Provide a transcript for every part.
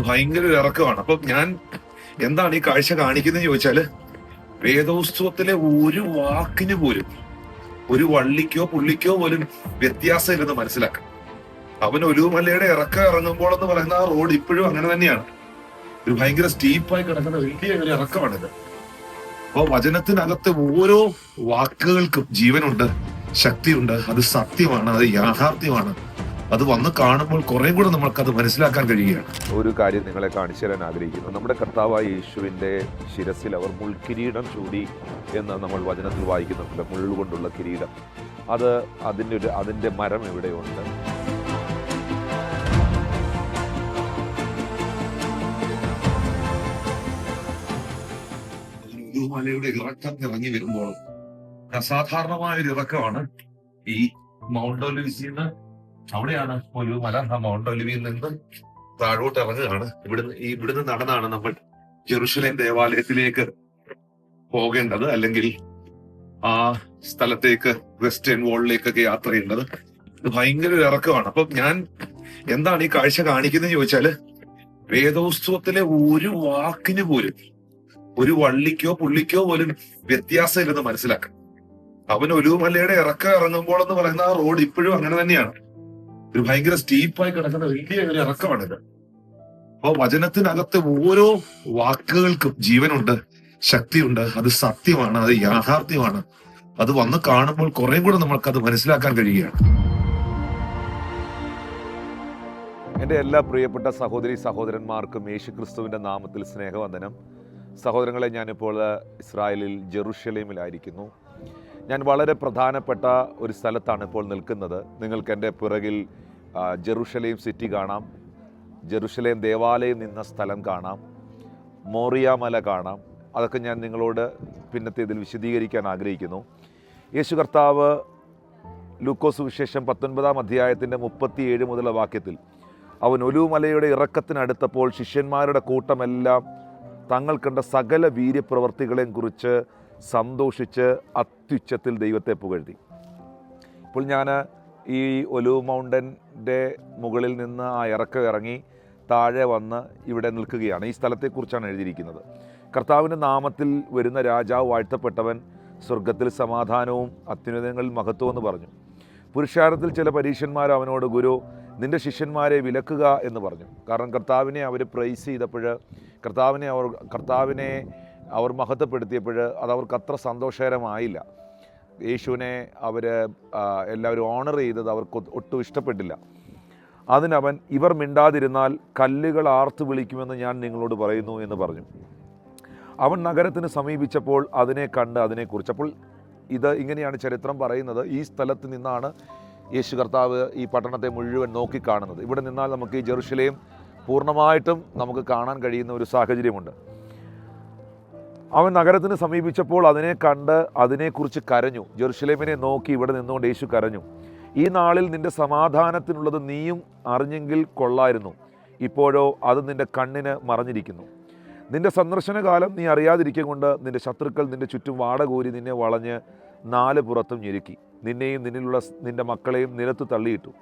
ഭയങ്കര ഒരു ഇറക്കമാണ്. അപ്പൊ ഞാൻ എന്താണ് ഈ കാഴ്ച കാണിക്കുന്നത് ചോദിച്ചാൽ വേദോത്സവത്തിലെ ഒരു വാക്കിന് പോലും ഒരു വള്ളിക്കോ പുള്ളിക്കോ പോലും വ്യത്യാസമില്ലെന്ന് മനസ്സിലാക്കാം. അവൻ ഒരു മലയുടെ ഇറക്കം ഇറങ്ങുമ്പോൾ എന്ന് പറയുന്ന ആ റോഡ് ഇപ്പോഴും അങ്ങനെ തന്നെയാണ്. ഒരു ഭയങ്കര സ്റ്റീപ്പായി കിടക്കുന്ന വലിയ ഒരു ഇറക്കമാണിത്. അപ്പൊ വചനത്തിനകത്ത് ഓരോ വാക്കുകൾക്കും ജീവനുണ്ട് ശക്തിയുണ്ട്. അത് സത്യമാണ് അത് യാഥാർത്ഥ്യമാണ്. അത് വന്ന് കാണുമ്പോൾ കുറെ കൂടെ നമ്മൾക്ക് അത് മനസ്സിലാക്കാൻ കഴിയുകയാണ് ഒരു കാര്യം നിങ്ങളെ കാണിച്ചു തരാൻ ആഗ്രഹിക്കുന്നു. നമ്മുടെ കർത്താവായ യേശുവിന്റെ ശിരസിൽ അവർ മുൾക്കിരീടം ചൂടി എന്ന് നമ്മൾ വചനത്തിൽ വായിക്കുന്നുണ്ട് മുള്ളുകൊണ്ടുള്ള കിരീടം. അത് അതിന്റെ ഒരു അതിന്റെ മരം എവിടെയുണ്ട്? മലയുടെ ഇറക്കം ഇറങ്ങി വരുമ്പോൾ അസാധാരണമായ ഒരു ഇറക്കമാണ് ഈ മൗണ്ട് ഒലിവിസിന്ന് അവിടെയാണ് ഒരു മല ആ മൗണ്ട് ഒലിവിയിൽ നിന്ന് താഴോട്ട് ഇറങ്ങുകയാണ്. ഇവിടുന്ന് ഈ ഇവിടുന്ന് നടന്നാണ് നമ്മൾ ജെറുസലേം ദേവാലയത്തിലേക്ക് പോകേണ്ടത്. അല്ലെങ്കിൽ ആ സ്ഥലത്തേക്ക് വെസ്റ്റേൺ വേൾഡിലേക്കൊക്കെ യാത്ര ചെയ്യേണ്ടത്. ഭയങ്കര ഒരു ഇറക്കമാണ്. അപ്പൊ ഞാൻ എന്താണ് ഈ കാഴ്ച കാണിക്കുന്നത് ചോദിച്ചാൽ വേദോത്സവത്തിലെ ഒരു വാക്കിന് പോലും ഒരു വള്ളിക്കോ പുള്ളിക്കോ പോലും വ്യത്യാസമില്ലെന്ന് മനസ്സിലാക്കാം. അവൻ ഒലുമലയുടെ ഇറക്കം ഇറങ്ങുമ്പോൾ എന്ന് പറയുന്ന ആ റോഡ് ഇപ്പോഴും അങ്ങനെ തന്നെയാണ്. ഒരു ഭയങ്കര സ്റ്റീപ്പായി കിടക്കുന്ന വലിയ ഒരു ഇറക്കമാണിത്. അപ്പൊ വചനത്തിനകത്ത് ഓരോ വാക്കുകൾക്കും ജീവനുണ്ട് ശക്തിയുണ്ട് അത് സത്യമാണ് അത് യാഥാർത്ഥ്യമാണ്. അത് വന്ന് കാണുമ്പോൾ കുറെ കൂടെ നമ്മൾക്ക് അത് മനസ്സിലാക്കാൻ കഴിയുകയാണ്. എന്റെ എല്ലാ പ്രിയപ്പെട്ട സഹോദരി സഹോദരന്മാർക്കും യേശു ക്രിസ്തുവിന്റെ നാമത്തിൽ സ്നേഹവന്ദനം. സഹോദരങ്ങളെ ഞാനിപ്പോൾ ഇസ്രായേലിൽ ജെറുഷലേമിലായിരിക്കുന്നു ഞാൻ വളരെ പ്രധാനപ്പെട്ട ഒരു സ്ഥലത്താണ് ഇപ്പോൾ നിൽക്കുന്നത്. നിങ്ങൾക്ക് എന്റെ പിറകിൽ ജെറുഷലേം സിറ്റി കാണാം. ജെറുഷലേം ദേവാലയം നിന്ന സ്ഥലം കാണാം. മോറിയ മല കാണാം. അതൊക്കെ ഞാൻ നിങ്ങളോട് പിന്നത്തെ ഇതിൽ വിശദീകരിക്കാൻ ആഗ്രഹിക്കുന്നു. യേശു കർത്താവ് ലൂക്കോസ് വിശേഷം പത്തൊൻപതാം അധ്യായത്തിന്റെ മുപ്പത്തിയേഴ് മുതലുള്ള വാക്യത്തിൽ അവൻ ഒലുമലയുടെ ഇറക്കത്തിനടുത്തപ്പോൾ ശിഷ്യന്മാരുടെ കൂട്ടമെല്ലാം തങ്ങൾ കണ്ട സകല വീര്യപ്രവർത്തികളെയും കുറിച്ച് സന്തോഷിച്ച് അത്യുച്ചത്തിൽ ദൈവത്തെ പുകഴ്ത്തി. ഇപ്പോൾ ഞാൻ ഈ ഒലു മൗണ്ടന്റെ മുകളിൽ നിന്ന് ആ ഇറക്കം ഇറങ്ങി താഴെ വന്ന് ഇവിടെ നിൽക്കുകയാണ്. ഈ സ്ഥലത്തെക്കുറിച്ചാണ് എഴുതിയിരിക്കുന്നത്. കർത്താവിന്റെ നാമത്തിൽ വരുന്ന രാജാവ് വാഴ്ത്തപ്പെട്ടവൻ സ്വർഗത്തിൽ സമാധാനവും അത്യുന്നതങ്ങളിൽ മഹത്വം എന്ന് പറഞ്ഞു. പുരുഷാരത്തിൽ ചില പരീക്ഷന്മാർ അവനോട് ഗുരു നിന്റെ ശിഷ്യന്മാരെ വിലക്കുക എന്ന് പറഞ്ഞു. കാരണം കർത്താവിനെ അവർ പ്രൈസ് ചെയ്തപ്പോൾ കർത്താവിനെ അവർ കർത്താവിനെ അവർ മഹത്വപ്പെടുത്തിയപ്പോൾ അത് അവർക്ക് അത്ര സന്തോഷകരമായില്ല. യേശുവിനെ അവർ എല്ലാവരും ഓണർ ചെയ്തത് അവർക്ക് ഒട്ടും ഇഷ്ടപ്പെട്ടില്ല. അതിനവൻ ഇവർ മിണ്ടാതിരുന്നാൽ കല്ലുകൾ ആർത്തു വിളിക്കുമെന്ന് ഞാൻ നിങ്ങളോട് പറയുന്നു എന്ന് പറഞ്ഞു. അവൻ നഗരത്തിന് സമീപിച്ചപ്പോൾ അതിനെ കണ്ട് അതിനെക്കുറിച്ച് അപ്പോൾ ഇത് ഇങ്ങനെയാണ് ചരിത്രം പറയുന്നത്. ഈ സ്ഥലത്ത് നിന്നാണ് യേശു കർത്താവ് ഈ പട്ടണത്തെ മുഴുവൻ നോക്കിക്കാണുന്നത്. ഇവിടെ നിന്നാൽ നമുക്ക് ഈ ജെറുഷലേം പൂർണമായിട്ടും നമുക്ക് കാണാൻ കഴിയുന്ന ഒരു സാഹചര്യമുണ്ട്. അവൻ നഗരത്തിന് സമീപിച്ചപ്പോൾ അതിനെ കണ്ട് അതിനെക്കുറിച്ച് കരഞ്ഞു. ജെറുഷലേമിനെ നോക്കി ഇവിടെ നിന്നുകൊണ്ട് യേശു കരഞ്ഞു. ഈ നാളിൽ നിന്റെ സമാധാനത്തിനുള്ളത് നീയും അറിഞ്ഞെങ്കിൽ കൊള്ളായിരുന്നു. ഇപ്പോഴോ അത് നിന്റെ കണ്ണിന് മറഞ്ഞിരിക്കുന്നു. നിന്റെ സന്ദർശനകാലം നീ അറിയാതിരിക്കും കൊണ്ട് നിന്റെ ശത്രുക്കൾ നിന്റെ ചുറ്റും വാടകോരി നിന്നെ വളഞ്ഞ് നാല് പുറത്തും ഞെരുക്കി. നിന്നെയും നിന്നിലുള്ള നിന്റെ മക്കളെയും നിലത്ത് തള്ളിയിട്ടു.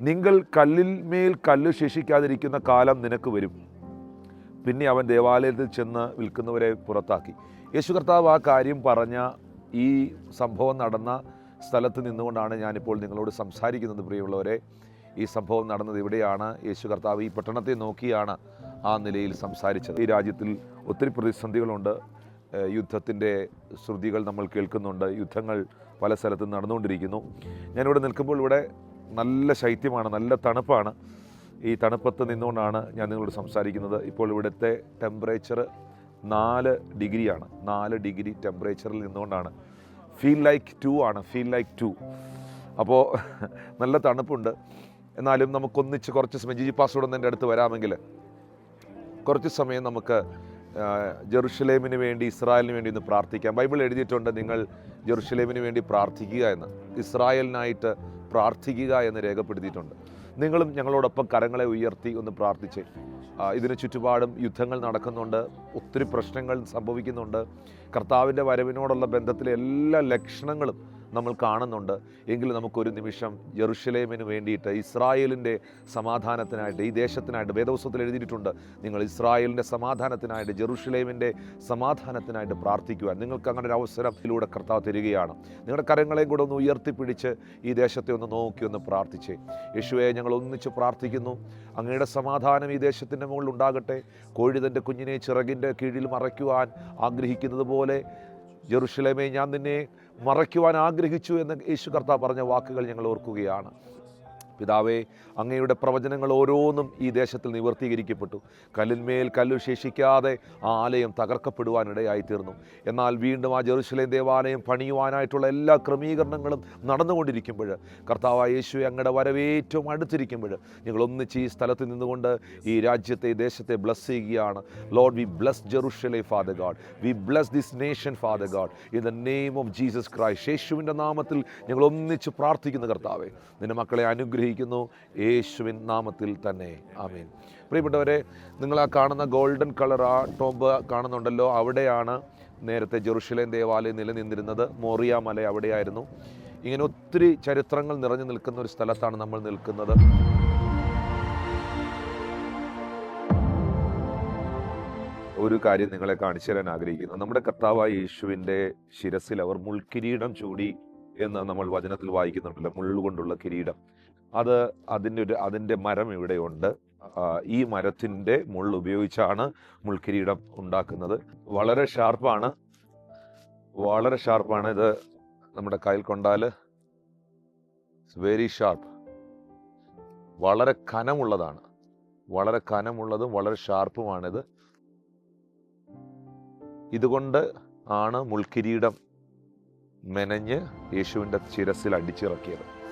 നിങ്ങൾ കല്ലിൽ മേൽ കല്ല് ശേഷിക്കാതിരിക്കുന്ന കാലം നിനക്ക് വരും. പിന്നെ അവൻ ദേവാലയത്തിൽ ചെന്ന് വിൽക്കുന്നവരെ പുറത്താക്കി. യേശു കർത്താവ് ആ കാര്യം പറഞ്ഞ ഈ സംഭവം നടന്ന സ്ഥലത്ത് നിന്നുകൊണ്ടാണ് ഞാനിപ്പോൾ നിങ്ങളോട് സംസാരിക്കുന്നത് പ്രിയമുള്ളവരെ. ഈ സംഭവം നടന്നത് ഇവിടെയാണ്. യേശു കർത്താവ് ഈ പട്ടണത്തെ നോക്കിയാണ് ആ നിലയിൽ സംസാരിച്ചത്. ഈ രാജ്യത്തിൽ ഒത്തിരി പ്രതിസന്ധികളുണ്ട്. യുദ്ധത്തിന്റെ ശ്രുതികൾ നമ്മൾ കേൾക്കുന്നുണ്ട്. യുദ്ധങ്ങൾ പല സ്ഥലത്തും നടന്നുകൊണ്ടിരിക്കുന്നു. ഞാനിവിടെ നിൽക്കുമ്പോൾ ഇവിടെ നല്ല ശൈത്യമാണ് നല്ല തണുപ്പാണ്. ഈ തണുപ്പത്ത് നിന്നുകൊണ്ടാണ് ഞാൻ നിങ്ങളോട് സംസാരിക്കുന്നത്. ഇപ്പോൾ ഇവിടുത്തെ ടെമ്പറേച്ചർ നാല് ഡിഗ്രിയാണ്. നാല് ഡിഗ്രി ടെമ്പറേച്ചറിൽ നിന്നുകൊണ്ടാണ്. ഫീൽ ലൈക്ക് ടു ആണ്. ഫീൽ ലൈക്ക് ടു അപ്പോൾ നല്ല തണുപ്പുണ്ട്. എന്നാലും നമുക്കൊന്നിച്ച് കുറച്ച് സമയം ജിജി ഒന്ന് എന്റെ അടുത്ത് വരാമെങ്കിൽ കുറച്ച് സമയം നമുക്ക് ജെറുഷലേമിന് വേണ്ടി ഇസ്രായേലിന് വേണ്ടി ഒന്ന് പ്രാർത്ഥിക്കാം. ബൈബിൾ എഴുതിയിട്ടുണ്ട് നിങ്ങൾ ജെറുഷലേമിന് വേണ്ടി പ്രാർത്ഥിക്കുക എന്ന്. ഇസ്രായേലിനായിട്ട് പ്രാർത്ഥിക്കുക എന്ന് രേഖപ്പെടുത്തിയിട്ടുണ്ട്. നിങ്ങളും ഞങ്ങളോടൊപ്പം കരങ്ങളെ ഉയർത്തി ഒന്ന് പ്രാർത്ഥിച്ച്. ഇതിന് ചുറ്റുപാടും യുദ്ധങ്ങൾ നടക്കുന്നുണ്ട്. ഒത്തിരി പ്രശ്നങ്ങൾ സംഭവിക്കുന്നുണ്ട്. കർത്താവിന്റെ വരവിനോടുള്ള ബന്ധത്തിലെ എല്ലാ ലക്ഷണങ്ങളും നമ്മൾ കാണുന്നുണ്ട്. എങ്കിലും നമുക്കൊരു നിമിഷം ജെറുഷലേമിന് വേണ്ടിയിട്ട് ഇസ്രായേലിന്റെ സമാധാനത്തിനായിട്ട് ഈ ദേശത്തിനായിട്ട് വേദവസ്വത്തിൽ എഴുതിയിട്ടുണ്ട്. നിങ്ങൾ ഇസ്രായേലിന്റെ സമാധാനത്തിനായിട്ട് ജെറുഷലേമിന്റെ സമാധാനത്തിനായിട്ട് പ്രാർത്ഥിക്കുവാൻ. നിങ്ങൾക്ക് അങ്ങനെ ഒരു അവസരത്തിലൂടെ കർത്താവ് തരികയാണ്. നിങ്ങളുടെ കരങ്ങളെയും കൂടെ ഒന്ന് ഉയർത്തിപ്പിടിച്ച് ഈ ദേശത്തെ ഒന്ന് നോക്കി ഒന്ന് പ്രാർത്ഥിച്ചേ. യേശുവെ ഞങ്ങൾ ഒന്നിച്ച് പ്രാർത്ഥിക്കുന്നു. അങ്ങയുടെ സമാധാനം ഈ ദേശത്തിന്റെ മുകളിൽ ഉണ്ടാകട്ടെ. കോഴി തന്റെ കുഞ്ഞിനെ ചിറകിന്റെ കീഴിൽ മറയ്ക്കുവാൻ ആഗ്രഹിക്കുന്നത് പോലെ ജെറുഷലേമേ ഞാൻ നിന്നെ മറയ്ക്കുവാൻ ആഗ്രഹിച്ചു എന്ന് യേശു കർത്താവ് പറഞ്ഞ വാക്കുകൾ ഞങ്ങൾ ഓർക്കുകയാണ്. പിതാവേ അങ്ങയുടെ പ്രവചനങ്ങൾ ഓരോന്നും ഈ ദേശത്തിൽ നിവർത്തീകരിക്കപ്പെട്ടു. കല്ലിന്മേൽ കല്ലു ശേഷിക്കാതെ ആ ആലയം തകർക്കപ്പെടുവാനിടയായിത്തീർന്നു. എന്നാൽ വീണ്ടും ആ ജെറുസലേം ദേവാലയം പണിയുവാനായിട്ടുള്ള എല്ലാ ക്രമീകരണങ്ങളും നടന്നുകൊണ്ടിരിക്കുമ്പോൾ കർത്താവ് യേശു അങ്ങയുടെ വരവേറ്റവും അടുത്തിരിക്കുമ്പോൾ ഞങ്ങൾ ഒന്നിച്ച് ഈ സ്ഥലത്ത് നിന്നുകൊണ്ട് ഈ രാജ്യത്തെ ദേശത്തെ ബ്ലസ് ചെയ്യുകയാണ്. Lord we bless Jerusalem father God we bless this nation father God in the name of Jesus Christ യേശുവിന്റെ നാമത്തിൽ ഞങ്ങൾ ഒന്നിച്ച് പ്രാർത്ഥിക്കുന്ന കർത്താവെ. നിന്റെ മക്കളെ അനുഗ്രഹിക്കുന്നു യേശുവിൻ നാമത്തിൽ തന്നെ. ആമീൻ. പ്രിയപ്പെട്ടവരെ നിങ്ങൾ ആ കാണുന്ന ഗോൾഡൻ കളർ ആ ടോംബ് കാണുന്നുണ്ടല്ലോ. അവിടെയാണ് നേരത്തെ ജെറുഷലേം ദേവാലയം നിലനിന്നിരുന്നത്. മോറിയ മല അവിടെയായിരുന്നു. ഇങ്ങനെ ഒത്തിരി ചരിത്രങ്ങൾ നിറഞ്ഞു നിൽക്കുന്ന ഒരു സ്ഥലത്താണ് നമ്മൾ നിൽക്കുന്നത്. ഒരു കാര്യം നിങ്ങളെ കാണിച്ചു തരാൻ ആഗ്രഹിക്കുന്നു. നമ്മുടെ കർത്താവായ യേശുവിന്റെ ശിരസിൽ അവർ മുൾക്കിരീടം ചൂടി എന്ന് നമ്മൾ വചനത്തിൽ വായിക്കുന്നുണ്ടല്ലോ. മുള്ളുകൊണ്ടുള്ള കിരീടം. അത് അതിന്റെ ഒരു അതിന്റെ മരം ഇവിടെയുണ്ട്. ഈ മരത്തിന്റെ മുള്ള ഉപയോഗിച്ചാണ് മുൾക്കിരീടം ഉണ്ടാക്കുന്നത്. വളരെ ഷാർപ്പാണ്. വളരെ ഷാർപ്പാണ് ഇത് നമ്മുടെ കയ്യിൽ കൊണ്ടാൽ വെരി ഷാർപ്പ് വളരെ കനമുള്ളതാണ്. വളരെ കനമുള്ളതും വളരെ ഷാർപ്പുമാണിത്. ഇതുകൊണ്ട് ആണ് മുൾക്കിരീടം മെനഞ്ഞ് യേശുവിന്റെ ശിരസിൽ അടിച്ചിറക്കിയത്.